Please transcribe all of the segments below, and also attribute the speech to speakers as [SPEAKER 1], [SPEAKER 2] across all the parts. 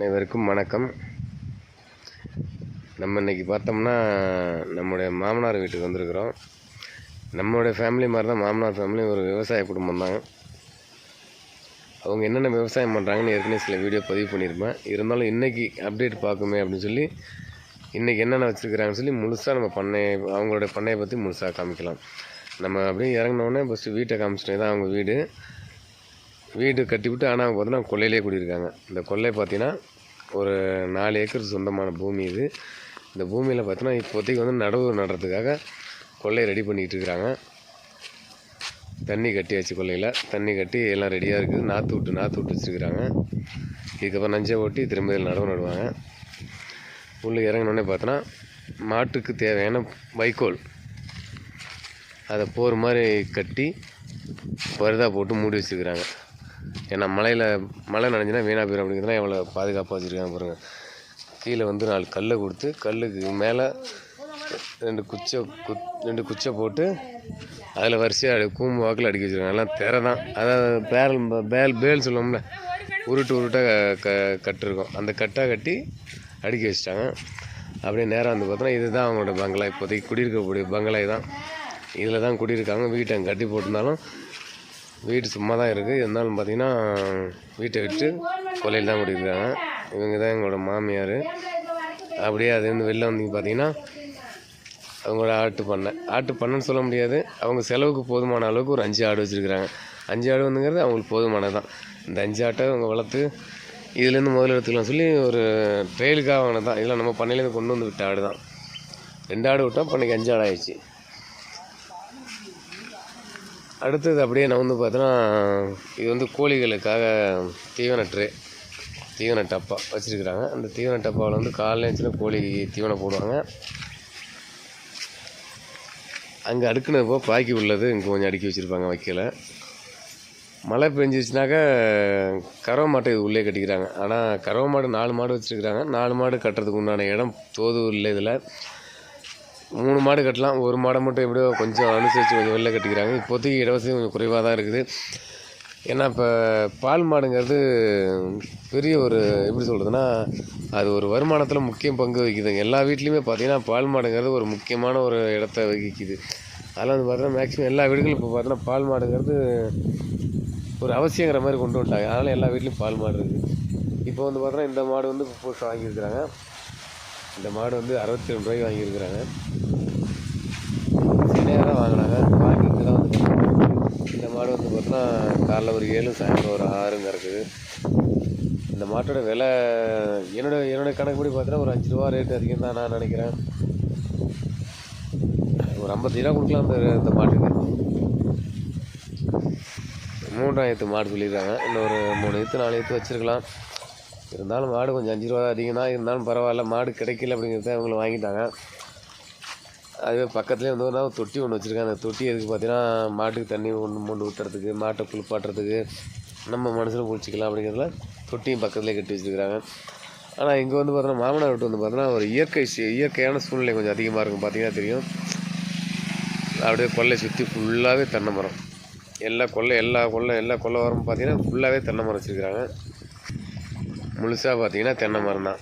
[SPEAKER 1] அனைவருக்கும் வணக்கம். நம்ம இன்னைக்கு பார்த்தோம்னா நம்முடைய மாமனார் வீட்டுக்கு வந்திருக்கிறோம். நம்மளுடைய ஃபேமிலி மாதிரி தான் மாமனார் ஃபேமிலி ஒரு விவசாய குடும்பம் தான். அவங்க என்னென்ன விவசாயம் பண்ணுறாங்கன்னு ஏற்கனவே சில வீடியோ பதிவு பண்ணியிருப்பேன். இருந்தாலும் இன்றைக்கி அப்டேட் பார்க்குமே அப்படின்னு சொல்லி இன்றைக்கி என்னென்ன வச்சுருக்கிறாங்கன்னு சொல்லி முழுசாக நம்ம பண்ணை அவங்களோட பண்ணையை பற்றி முழுசாக காமிக்கலாம். நம்ம அப்படியே இறங்கினோடனே ஃபஸ்ட்டு வீட்டை காமிச்சிட்டே தான் அவங்க வீடு. வீடு கட்டிவிட்டு ஆனால் அவங்க பார்த்தீங்கன்னா கொல்லையிலே குடியிருக்காங்க. இந்த கொல்லை பார்த்தீங்கன்னா ஒரு நாலு ஏக்கர் சொந்தமான பூமி இது. இந்த பூமியில் பார்த்தோன்னா இப்போதைக்கு வந்து நடவு நடுறதுக்காக கொல்லையை ரெடி பண்ணிக்கிட்டு இருக்கிறாங்க தண்ணி கட்டி வச்சு கொல்லையில் தண்ணி கட்டி எல்லாம் ரெடியாக இருக்குது. நாற்று விட்டு நாற்று விட்டு வச்சுருக்குறாங்க. இதுக்கப்புறம் நஞ்சை ஓட்டி திரும்ப இதில் நடவு நடுவாங்க. உள்ளே இறங்கினோடனே பார்த்தோன்னா மாட்டுக்கு தேவையான வைக்கோல். அதை போர் மாதிரி கட்டி பருதா போட்டு மூடி வச்சுருக்குறாங்க. ஏன்னா மலையில் மழை நனைஞ்சினா வீணாக போயிடும் அப்படிங்கிறதுலாம் எவ்வளோ பாதுகாப்பாக வச்சுருக்காங்க பாருங்கள் கீழே வந்து நாலு கல்லை கொடுத்து கல்லுக்கு மேலே ரெண்டு குச்சை குத் ரெண்டு குச்சை போட்டு அதில் வரிசையாக அடி கூம்பு வாக்கில் அடுக்கி வச்சுருக்காங்க. எல்லாம் திரை தான். அதாவது பேரல் பேல் பேல் சொல்லுவோம்ல உருட்டு உருட்டாக க கட்டிருக்கோம். அந்த கட்டாக கட்டி அடுக்கி வச்சிட்டாங்க. அப்படியே நேராக வந்து பார்த்தோன்னா இதுதான் அவங்களோட பங்களா. இப்போதைக்கு குடியிருக்கக்கூடிய பங்களா தான் இதில் தான் குடியிருக்காங்க. வீட்டை அங்கே கட்டி போட்டிருந்தாலும் வீடு சும்மா தான் இருக்குது இருந்தாலும் பார்த்தீங்கன்னா வீட்டை விட்டு கொல்லையில் தான் கூட்டியிருக்காங்க இவங்க தான் எங்களோட மாமியார். அப்படியே அது வந்து வெளில வந்தீங்க பார்த்தீங்கன்னா அவங்களோட ஆட்டு பண்ணை. ஆட்டு பண்ணைன்னு சொல்ல முடியாது. அவங்க செலவுக்கு போதுமான அளவுக்கு ஒரு அஞ்சு ஆடு வச்சுருக்குறாங்க. அஞ்சு ஆடு வந்துங்கிறது அவங்களுக்கு போதுமானது தான் இந்த அஞ்சு ஆட்டை அவங்க வளர்த்து இதுலேருந்து முதல்ல எடுத்துக்கலாம் சொல்லி ஒரு ட்ரெயிலுக்காக வாங்கினது தான் இதெல்லாம் நம்ம பண்ணையிலேருந்து கொண்டு வந்து விட்ட ஆடு தான் ரெண்டு ஆடு விட்டோம் பண்ணைக்கு அஞ்சு ஆடு ஆயிடுச்சு. அடுத்தது அப்படியே நான் வந்து பார்த்தோன்னா இது வந்து கோழிகளுக்காக தீவன ட்ரே தீவன டப்பா வச்சுருக்குறாங்க. அந்த தீவன டப்பாவில் வந்து காலையில் இருந்துச்சுன்னா கோழிக்கு தீவனம் போடுவாங்க. அங்கே அடுக்குனப்போ பாக்கி உள்ளது இங்கே கொஞ்சம் அடுக்கி வச்சுருப்பாங்க வைக்கல. மழை பெஞ்சிருச்சுனாக்கா கறவை மாட்டை இது உள்ளே கட்டிக்கிறாங்க. ஆனால் கறவை மாடு நாலு மாடு வச்சுருக்குறாங்க. நாலு மாடு கட்டுறதுக்கு உண்டான இடம் தோது இல்லை இதில். மூணு மாடு கட்டலாம். ஒரு மாடை மட்டும் எப்படியோ கொஞ்சம் அனுசரித்து கொஞ்சம் வெளில கட்டிக்கிறாங்க. இப்போதைக்கு இடவசதி கொஞ்சம் குறைவாக தான் இருக்குது. ஏன்னா இப்போ பால் மாடுங்கிறது பெரிய ஒரு எப்படி சொல்கிறதுனா அது ஒரு வருமானத்தில் முக்கிய பங்கு வகிக்குதுங்க. எல்லா வீட்லேயுமே பார்த்திங்கன்னா பால் மாடுங்கிறது ஒரு முக்கியமான ஒரு இடத்த வகிக்குது. அதெல்லாம் வந்து பார்த்தோன்னா மேக்ஸிமம் எல்லா வீடுகளும் இப்போ பார்த்தோன்னா பால் மாடுங்கிறது ஒரு அவசியங்கிற மாதிரி கொண்டு வந்துட்டாங்க. அதனால் எல்லா வீட்லேயும் பால் மாடு இருக்குது. இப்போ வந்து பார்த்தோன்னா இந்த மாடு வந்து இப்போ புதுசாக வாங்கியிருக்கிறாங்க. இந்த மாடு வந்து அறுபத்தி ரெண்டு ரூபாய்க்கு வாங்கியிருக்கிறாங்க. சினையாக வாங்கினாங்க வாங்கிட்டு தான் வந்து இந்த மாடு வந்து பார்த்தோன்னா காலைல ஒரு ஏழு சாயந்தரம் ஒரு ஆறுங்க இருக்குது. இந்த மாட்டோட விலை என்னோட என்னோட கணக்குப்படி பார்த்தோன்னா ஒரு அஞ்சு ரூபா ரேட்டு அதிகம் தான் நான் நினைக்கிறேன். ஒரு ஐம்பத்தி ரூபா கொடுக்கலாம் இந்த இந்த மாட்டுக்கு. மூன்றாயிரத்து மாடு சொல்லியிருக்காங்க. இன்னும் ஒரு மூணு ஈத்து நாலு ஈத்து வச்சுருக்கலாம். இருந்தாலும் மாடு கொஞ்சம் அஞ்சு ரூபா அதிகம் தான் இருந்தாலும் பரவாயில்ல மாடு கிடைக்கல அப்படிங்கிறத அவங்கள வாங்கிட்டாங்க. அதுவே பக்கத்துலேயே வந்து ஒரு தொட்டி ஒன்று வச்சுருக்காங்க. அந்த தொட்டி எதுக்கு பார்த்தீங்கன்னா மாட்டுக்கு தண்ணி ஒன்று மொண்டு ஊற்றுறதுக்கு மாட்டை குளிப்பாட்டுறதுக்கு நம்ம மனசில் குளிச்சிக்கலாம் அப்படிங்கிறதுல தொட்டியும் பக்கத்துலேயே கட்டி வச்சுருக்காங்க ஆனால் இங்கே வந்து பார்த்தோன்னா மாமனார் வீட்டு வந்து பார்த்தோன்னா ஒரு இயற்கை இயற்கையான சூழ்நிலை கொஞ்சம் அதிகமாக இருக்கும். பார்த்தீங்கன்னா தெரியும். அப்படியே கொல்லை சுற்றி ஃபுல்லாகவே தென்னை மரம். எல்லா கொல்லை எல்லா கொல்லை எல்லா கொல்லை வரமும் பார்த்தீங்கன்னா ஃபுல்லாகவே தென்னை மரம் வச்சுருக்காங்க முழுசாக பார்த்தீங்கன்னா தென்னை மரம் தான்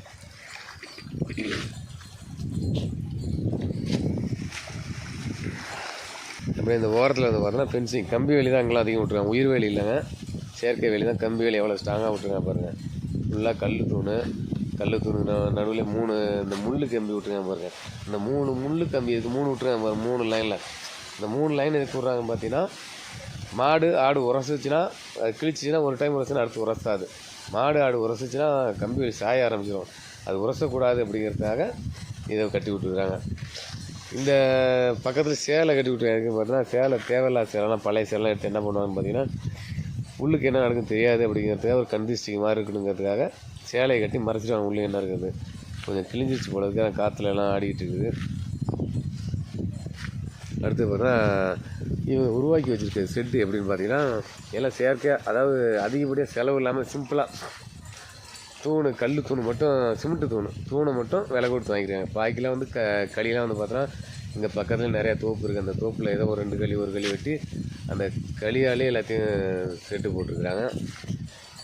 [SPEAKER 1] அப்படியே இந்த ஓரத்தில் வந்து பார்த்தோன்னா ஃபென்சிங் கம்பி வேலி தான் அங்கெல்லாம் அதிகம் விட்ருக்காங்க உயிர் வேலி இல்லைங்க. செயற்கை வேலி தான். கம்பி வேலி எவ்வளோ ஸ்ட்ராங்காக விட்ருக்காங்க பாருங்கள் ஃபுல்லாக கல் தூண். கல் தூணு நடுவில் மூணு இந்த முள் கம்பி விட்ருக்காங்க பாருங்கள் இந்த மூணு முள் கம்பி இருக்குது மூணு விட்ருக்காங்க பாருங்க. மூணு லைனில் இந்த மூணு லைன் எதுக்கு விட்றாங்க பார்த்தீங்கன்னா மாடு ஆடு உரசிச்சுன்னா அது கிழிச்சிச்சின்னா ஒரு டைம் உரசுன்னா அடுத்து உரசாது. மாடு ஆடு உரசிச்சுன்னா கம்பி சாய ஆரம்பிச்சிடும் அது உரசக்கூடாது அப்படிங்கிறதுக்காக இதை கட்டி விட்டுருக்குறாங்க இந்த பக்கத்தில் சேலை கட்டி விட்டுருக்காங்க. பார்த்தீங்கன்னா சேலை தேவையில்லாத சேலைலாம் பழைய சேலை எடுத்து என்ன பண்ணுவாங்கன்னு பார்த்தீங்கன்னா உள்ளுக்கு என்ன நடக்கும் தெரியாது அப்படிங்கிறதுக்காக ஒரு கண்டிஸ்டிங் மாதிரி இருக்கணுங்கிறதுக்காக சேலையை கட்டி மறைச்சிடுவாங்க. உள்ளே என்ன இருக்குது? கொஞ்சம் கிழிஞ்சிருச்சு போல இருக்கு. காற்றுல எல்லாம் ஆடிக்கிட்டு இருக்குது. அடுத்து பார்த்தா இவங்க உருவாக்கி வச்சுருக்க செட்டு எப்படின்னு பார்த்தீங்கன்னா எல்லாம் செயற்கையாக அதாவது அதிகப்படியாக செலவு இல்லாமல் சிம்பிளாக தூணு கல் தூணு மட்டும் சிமெண்ட்டு தூணு. தூணை மட்டும் விலை கொடுத்து வாங்கிக்கிறாங்க. பாக்கிலாம் வந்து க களியெலாம் வந்து பார்த்தோன்னா இங்கே பக்கத்தில் நிறையா தோப்பு இருக்குது அந்த தோப்பில் ஏதோ ஒரு ரெண்டு களி ஒரு களி வெட்டி அந்த களியாலே எல்லாத்தையும் செட்டு போட்டிருக்கிறாங்க.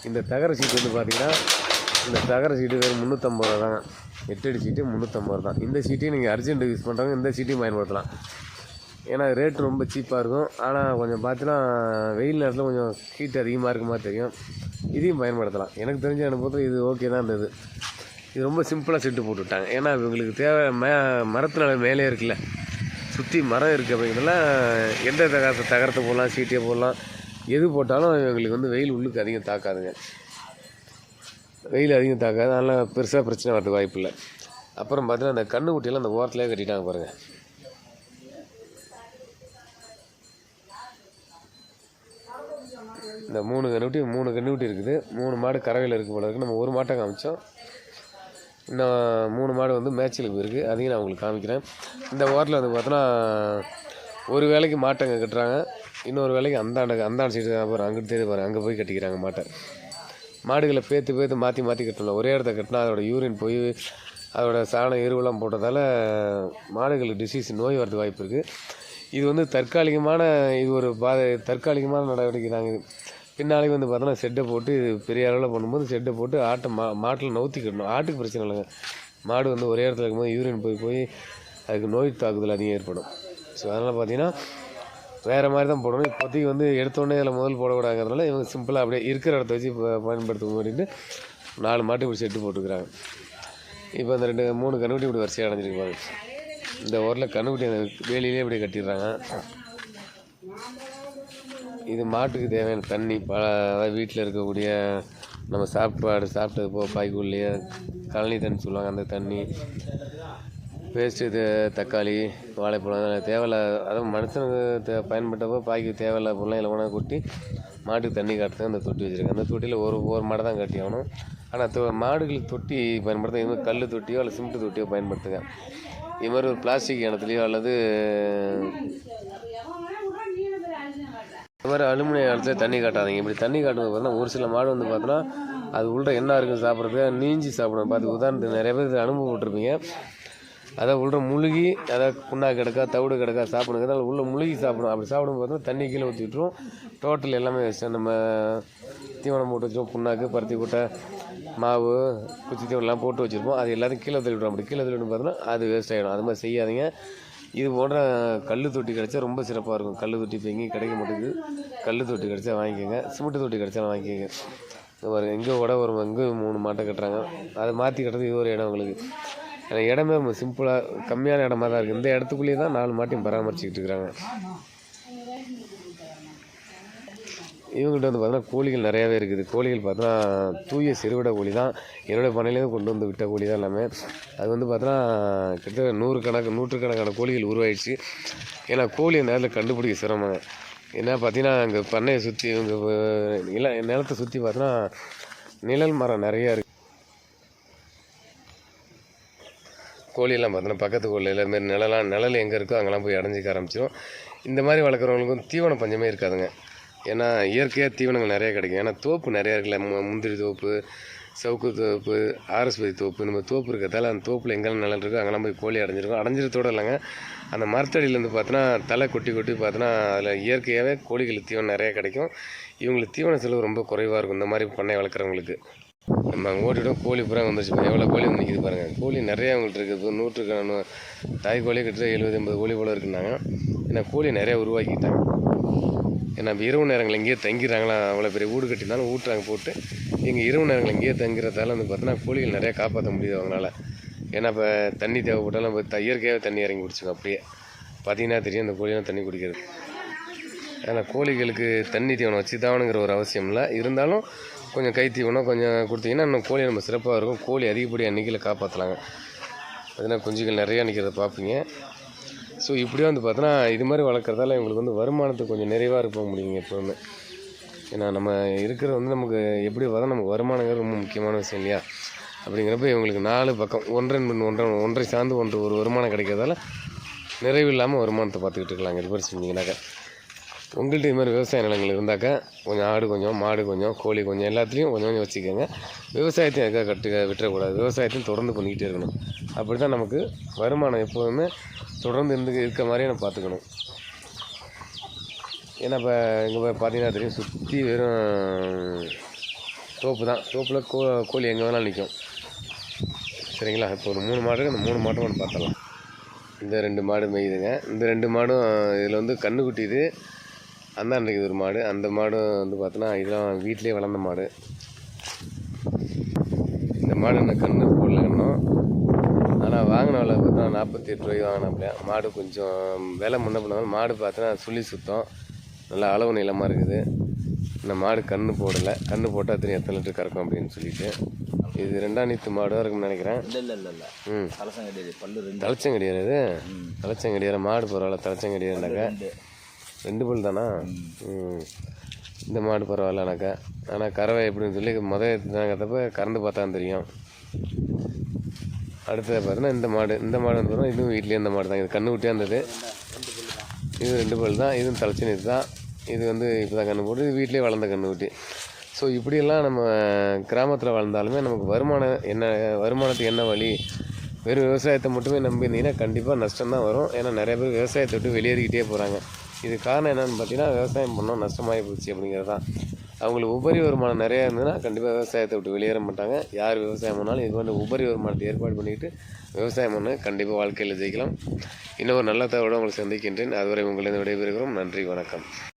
[SPEAKER 1] இந்த தகர சீட்டு வந்து பார்த்திங்கன்னா இந்த தகர சீட்டு வெறும் முந்நூற்றம்பது ரூபா தாங்க எட்டடி சீட்டு முந்நூற்றம்பது ரூபா தான் இந்த சீட்டையும் நீங்கள் அர்ஜென்ட்டு யூஸ் பண்ணுறாங்க இந்த சீட்டையும் பயன்படுத்தலாம். ஏன்னா ரேட் ரொம்ப சீப்பாக இருக்கும். ஆனால் கொஞ்சம் பார்த்தீங்கன்னா வெயில் நேரத்தில் கொஞ்சம் ஹீட் அதிகமாக இருக்க மாதிரி தெரியும். இதையும் பயன்படுத்தலாம். எனக்கு தெரிஞ்ச அனுபவத்தில் இது ஓகே தான் இருந்தது. இது ரொம்ப சிம்பிளாக செட்டு போட்டுவிட்டாங்க ஏன்னா இவங்களுக்கு தேவை மே மரத்தினால மேலே இருக்குல்ல. சுற்றி மரம் இருக்குது அப்படிங்கிறதுலாம் எந்த தகரத்தை தகரத்தை போடலாம் சீட்டியை போடலாம் எது போட்டாலும் இவங்களுக்கு வந்து வெயில் உள்ளுக்கு அதிகம் தாக்காதுங்க. வெயில் அதிகம் தாக்காது. அதனால் பெருசாக பிரச்சனை வரதுக்கு வாய்ப்பு இல்லை. அப்புறம் பார்த்தீங்கன்னா அந்த கண்ணு குட்டியெல்லாம் அந்த ஓரத்துலேயே கட்டிட்டாங்க பாருங்கள் இந்த மூணு கன்றுக்குட்டி மூணு கன்றுக்குட்டி இருக்குது. மூணு மாடு கறவையில் இருக்குது போல இருக்குது நம்ம ஒரு மாட்டை காமிச்சோம். இன்னும் மூணு மாடு வந்து மேய்ச்சலுக்கு போயிருக்கு. அதையும் நான் உங்களுக்கு காமிக்கிறேன். இந்த ஓரத்தில் வந்து பார்த்தோன்னா ஒரு வேலைக்கு மாட்டை கட்டுறாங்க. இன்னொரு வேலைக்கு அந்தாண்ட அந்தாண்ட சைடு அப்புறம் அங்கிட்டு தேடி பாருங்க அங்கே போய் கட்டிக்கிறாங்க மாட்டை. மாடுகளை பேத்து பேத்து மாற்றி மாற்றி கட்டணும். ஒரே இடத்த கட்டினா அதோட யூரின் போய் அதோட சாணம் எருவெல்லாம் போட்டதால் மாடுகளுக்கு டிசீஸ் நோய் வரது வாய்ப்பு இருக்குது இது வந்து தற்காலிகமான இது ஒரு பாதை தற்காலிகமான நடவடிக்கை தாங்க இது வந்து பார்த்தோன்னா செட்டை போட்டு பெரிய அளவில் பண்ணும்போது செட்டை போட்டு ஆட்டை மா மாட்டில் நவுத்திக்கிடணும். ஆட்டுக்கு பிரச்சனை இல்லைங்க. மாடு வந்து ஒரே இடத்துல இருக்கும்போது யூரின் போய் போய் அதுக்கு நோய் தாக்குதல் அதிகம் ஏற்படும். ஸோ அதனால் பார்த்தீங்கன்னா வேறு மாதிரி தான் போடணும். இப்போதைக்கு வந்து எடுத்தோடனே இதில் முதல் போடக்கூடாதுங்கிறதுனால இவங்க சிம்பிளாக அப்படியே இருக்கிற இடத்த வச்சு பயன்படுத்த பயன்படுத்தும் அப்படின்ட்டு நாலு மாட்டு இப்படி செட்டு போட்டுக்கிறாங்க. இப்போ அந்த ரெண்டு மூணு கண்ணுக்குட்டி இப்படி வரிசையாக அடைஞ்சிருக்கு பாருங்க. இந்த ஊரில் கண்ணுக்குட்டி அந்த வேலியிலே இப்படி கட்டிடுறாங்க. இது மாட்டுக்கு தேவையான தண்ணி ப வீட்டில் இருக்கக்கூடிய நம்ம சாப்பாடு சாப்பிட்டது போ பாய்க்குள்ளேயே கழனி தண்ணி சொல்லுவாங்க அந்த தண்ணி. பேஸ்ட்டு இது தக்காளி வாழைப்பழம் அதெல்லாம் அதுவும் மனுஷனுக்கு தே பயன்பட்டப்போ பாய்க்கு தேவையில்லாத பொருளாக இல்லை உணவு கொட்டி மாட்டுக்கு தண்ணி காட்டுறதுக்கு அந்த தொட்டி வச்சுருக்கேன் அந்த தொட்டியில் ஒரு ஒரு மாடை தான் கட்டி ஆகணும். ஆனால் தொ மாடுகளுக்கு தொட்டி பயன்படுத்த இது மாதிரி கல் தொட்டியோ அல்லது சிமெண்ட் தொட்டியோ பயன்படுத்துங்க. இது மாதிரி ஒரு பிளாஸ்டிக் இனத்துலையோ அல்லது இந்த மாதிரி அலுமினிய இடத்துல தண்ணி காட்டாதீங்க. இப்படி தண்ணி காட்டும்போது பார்த்தீங்கன்னா ஒரு சில மாடு வந்து பார்த்தோன்னா அது உள்ள என்ன இருக்குன்னு சாப்பிட்றதுக்கு நீஞ்சி சாப்பிடும். பார்த்து உதாரணத்துக்கு நிறைய பேர் அனுபவம் அனுபவப்பட்டிருப்பீங்க அதை உள்ள முழுகி அதை புண்ணாக்கு கிடக்கா தவிடு கிடக்கா சாப்பிடுங்க அதனால் உள்ள முழுகி சாப்பிடும். அப்படி சாப்பிடும் பார்த்தா தண்ணி கீழே ஊற்றி விட்டுரும் டோட்டல் எல்லாமே நம்ம தீவனம் போட்டு வச்சிருப்போம் புண்ணாக்கு பருத்தி கொட்டை மாவு குச்சி தீவனம்லாம் போட்டு வச்சுருப்போம். அது எல்லாத்தையும் கீழே தள்ளி அப்படி கீழே தள்ளிவிடும் பார்த்தோன்னா அது வேஸ்ட் ஆகிடும் அது மாதிரி செய்யாதீங்க. இது போன்ற கல் தொட்டி கிடச்சா ரொம்ப சிறப்பாக இருக்கும். கல் தொட்டி இப்போ எங்கேயும் கிடைக்க மாட்டேங்குது. கல் தொட்டி கிடச்சா வாங்கிக்கோங்க. சிமெண்ட் தொட்டி கிடச்சா வாங்கிக்கோங்க. ஒரு எங்கே கூட ஒரு எங்கே மூணு மாட்டை கட்டுறாங்க. அதை மாற்றி கட்டுறது இது ஒரு இடம் உங்களுக்கு ஏன்னா இடமே ரொம்ப சிம்பிளாக கம்மியான இடமா தான் இருக்குது இந்த இடத்துக்குள்ளேயே தான் நாலு மாட்டையும் பராமரிச்சுக்கிட்டு இருக்கிறாங்க. இவங்கள்ட்ட வந்து பார்த்தோன்னா கோழிகள் நிறையாவே இருக்குது. கோழிகள் பார்த்தோன்னா தூய சிறுவிட கோழி தான் என்னுடைய பண்ணையிலேருந்து கொண்டு வந்து விட்ட கோழி தான் எல்லாமே. அது வந்து பார்த்தோன்னா கிட்டத்தட்ட நூறு கணக்கு நூற்றுக்கணக்கான கோழிகள் உருவாயிடுச்சு. ஏன்னா கோழியை நேரில் கண்டுபிடிக்க சிரமங்க. என்ன பார்த்தீங்கன்னா அங்கே பண்ணையை சுற்றி இவங்க நில நிலத்தை சுற்றி பார்த்தோன்னா நிழல் மரம் நிறையா இருக்குது கோழியெல்லாம் பார்த்தோன்னா பக்கத்து கோழியில் இதுமாரி மாதிரி நிழலாம் நிழல் எங்கே இருக்கோ அங்கெல்லாம் போய் அடைஞ்சிக்க ஆரம்பிச்சிடும் இந்த மாதிரி வளர்க்குறவங்களுக்கும் தீவன பஞ்சமே இருக்காதுங்க. ஏன்னா இயற்கையாக தீவனங்கள் நிறைய கிடைக்கும். ஏன்னா தோப்பு நிறையா இருக்குல்ல. மு- முந்திரி தோப்பு சவுக்கு தோப்பு ஆரஸ்பதி தோப்பு இந்த மாதிரி தோப்பு இருக்கிறதால அந்த தோப்பில் எங்கெல்லாம் நிழல் இருக்கோ அங்கெல்லாம் போய் கோழி அடைஞ்சிருக்கும். அடைஞ்சிரத்தோடு இல்லைங்க. அந்த மரத்தடியிலேருந்து பார்த்தோன்னா தலை கொட்டி கொட்டி பார்த்தோன்னா அதில் இயற்கையாகவே கோழிகளுக்கு தீவனம் நிறைய கிடைக்கும். இவங்களுக்கு தீவன செலவு ரொம்ப குறைவாக இருக்கும். இந்த மாதிரி பண்ணை வளர்க்குறவங்களுக்கு. நம்ம அங்கே ஓட்டிவிட்டோம் கோழி பூரா வந்துருச்சு. இப்போ எவ்வளோ கோழி வந்து நிற்கிது பாருங்கள் கோழி நிறைய அவங்கள்ட்ட இருக்குது இப்போ நூற்றுக்கான தாய் கோழி கிட்ட எழுபது எண்பது கோழி போல் இருக்குன்னாங்க. ஏன்னா கோழி நிறையா உருவாக்கிட்டாங்க. ஏன்னா இப்போ இரவு நேரங்கள் இங்கேயே தங்கிடுறாங்களா? அவ்வளோ பெரிய வீடு கட்டினாலும் ஊட்டுறாங்க போட்டு. இங்கே இரவு நேரங்கள் இங்கேயே தங்கிறதால வந்து பார்த்தோன்னா கோழிகள் நிறையா காப்பாற்ற முடியுது அவங்களால. ஏன்னா இப்போ தண்ணி தேவைப்பட்டாலும் இப்போ இயற்கையாக இயற்கையாகவே தண்ணி இறங்கி குடிச்சுங்க அப்படியே. பார்த்தீங்கன்னா தெரியும் அந்த கோழியெல்லாம் தண்ணி குடிக்கிறது. அதனால் கோழிகளுக்கு தண்ணி தீவனம் வச்சு தாவணுங்கிற ஒரு அவசியம் இல்லை. இருந்தாலும் கொஞ்சம் கை தீவனம் கொஞ்சம் கொடுத்தீங்கன்னா இன்னும் கோழி நம்ம சிறப்பாக இருக்கும். கோழி அதிகப்படியாக எண்ணிக்கையில் காப்பாற்றலாங்க அதனால் குஞ்சுகள் நிறையா நிற்கிறத பார்ப்பீங்க. ஸோ இப்படியே வந்து பார்த்தோன்னா இது மாதிரி வளர்க்குறதால இவங்களுக்கு வந்து வருமானத்துக்கு கொஞ்சம் நிறைவாக இருக்க முடியுங்க எப்போவுமே. ஏன்னா நம்ம இருக்கிறது வந்து நமக்கு எப்படி பார்த்தா நமக்கு வருமானங்கிறது ரொம்ப முக்கியமான விஷயம் இல்லையா? அப்படிங்கிறப்ப இவங்களுக்கு நாலு பக்கம் ஒன்றரை பின் ஒன்றரை ஒன்றை சார்ந்து ஒன்று ஒரு வருமானம் கிடைக்கிறதால நிறைவு இல்லாமல் வருமானத்தை பார்த்துக்கிட்டு இருக்கலாங்க. இது மாதிரி செஞ்சீங்கன்னாக்கா உங்கள்கிட்ட இது மாதிரி விவசாய நிலங்கள் இருந்தாக்கா கொஞ்சம் ஆடு கொஞ்சம் மாடு கொஞ்சம் கோழி கொஞ்சம் எல்லாத்துலேயும் கொஞ்சம் கொஞ்சம் வச்சுக்கோங்க. விவசாயத்தையும் எதுக்காக கட்டு விட்டுறக்கூடாது. விவசாயத்தையும் தொடர்ந்து பண்ணிக்கிட்டே இருக்கணும். அப்படி தான் நமக்கு வருமானம் எப்போதுமே தொடர்ந்து இருந்து இருக்க மாதிரியே நம்ம பார்த்துக்கணும். ஏன்னா இப்போ இங்கே பார்த்தீங்கன்னா தெரியும் சுற்றி வெறும் தோப்பு தான் தோப்பில் கோ கோழி எங்கே வேணாலும் நிற்கும் சரிங்களா? இப்போ ஒரு மூணு மாடு அந்த மூணு மாட்டும் ஒன்று பார்த்தலாம் இந்த ரெண்டு மாடு மேயுதுங்க. இந்த ரெண்டு மாடும் இதில் வந்து கன்றுக்குட்டி இது அந்தாண்ட இருக்குது ஒரு மாடு. அந்த மாடும் வந்து பார்த்தோன்னா இதெல்லாம் வீட்டிலேயே வளர்ந்த மாடு. இந்த மாடு என்ன கன்று போடல இன்னும் ஆனால் வாங்கின விலை பார்த்தா நாற்பத்தி எட்டு ரூபாய்க்கு வாங்கினாப்லையா மாடு கொஞ்சம் விலை முன்ன பண்ணாலும் மாடு பார்த்தோன்னா சுழி சுத்தம். நல்லா அளவு நீளமாக இருக்குது. இந்த மாடு கன்று போடலை. கன்று போட்டால் தெரியும் எத்தனை லிட்டர் கறக்கும் அப்படின்னு சொல்லிட்டு. இது ரெண்டாம் நீத்து மாடு இருக்கும்னு நினைக்கிறேன்.
[SPEAKER 2] இல்லை இல்லை இல்லை இல்லை.
[SPEAKER 1] ம்.
[SPEAKER 2] கலசம் கிடையாது பல்லு
[SPEAKER 1] இது. தலைச்சங்கடியார் மாடு பரவாயில்ல தலைச்சங்கடியார்னாக்கா
[SPEAKER 2] ரெண்டு.
[SPEAKER 1] ரெண்டு பல் தானா? இந்த மாடு பரவாயில்ல எனக்கா. ஆனால் கறவை எப்படின்னு சொல்லி முதல் எடுத்துனாங்கிறப்ப கறந்து பார்த்தா தெரியும். அடுத்தது பார்த்தீங்கன்னா இந்த மாடு இந்த மாடு வந்து பார்த்தீங்கன்னா இதுவும் வீட்லேயே இந்த மாடு தான். இது கண்ணு விட்டே இருந்தது. இது ரெண்டு பல் தான். இதுவும் தலைச்சி இது தான் இது வந்து இப்போ தான் கண்ணு போட்டு இது வீட்டிலேயே வளர்ந்த கண்ணு குட்டி. ஸோ இப்படியெல்லாம் நம்ம கிராமத்தில் வளர்ந்தாலுமே நமக்கு வருமானம் என்ன வருமானத்துக்கு என்ன வழி? வெறும் விவசாயத்தை மட்டுமே நம்பியிருந்தீங்கன்னா கண்டிப்பாக நஷ்டம் தான் வரும். ஏன்னா நிறைய பேர் விவசாயத்தை விட்டு வெளியேறிக்கிட்டே போகிறாங்க இது காரணம் என்னென்னு பார்த்தீங்கன்னா விவசாயம் பண்ணோம் நஷ்டமாகி போச்சு அப்படிங்கிறது தான். அவங்களுக்கு உபரி வருமானம் நிறையா இருந்ததுன்னா கண்டிப்பாக விவசாயத்தை விட்டு வெளியேற மாட்டாங்க. யார் விவசாயம் பண்ணாலும் இது வந்து உபரி வருமானத்தை ஏற்பாடு பண்ணிக்கிட்டு விவசாயம் பண்ண கண்டிப்பாக வாழ்க்கையில் ஜெயிக்கலாம். இன்னும் ஒரு நல்ல தகவலோடு உங்களை சந்திக்கின்றேன். அதுவரை உங்களிடம் விடைபெறுகிறோம். நன்றி வணக்கம்.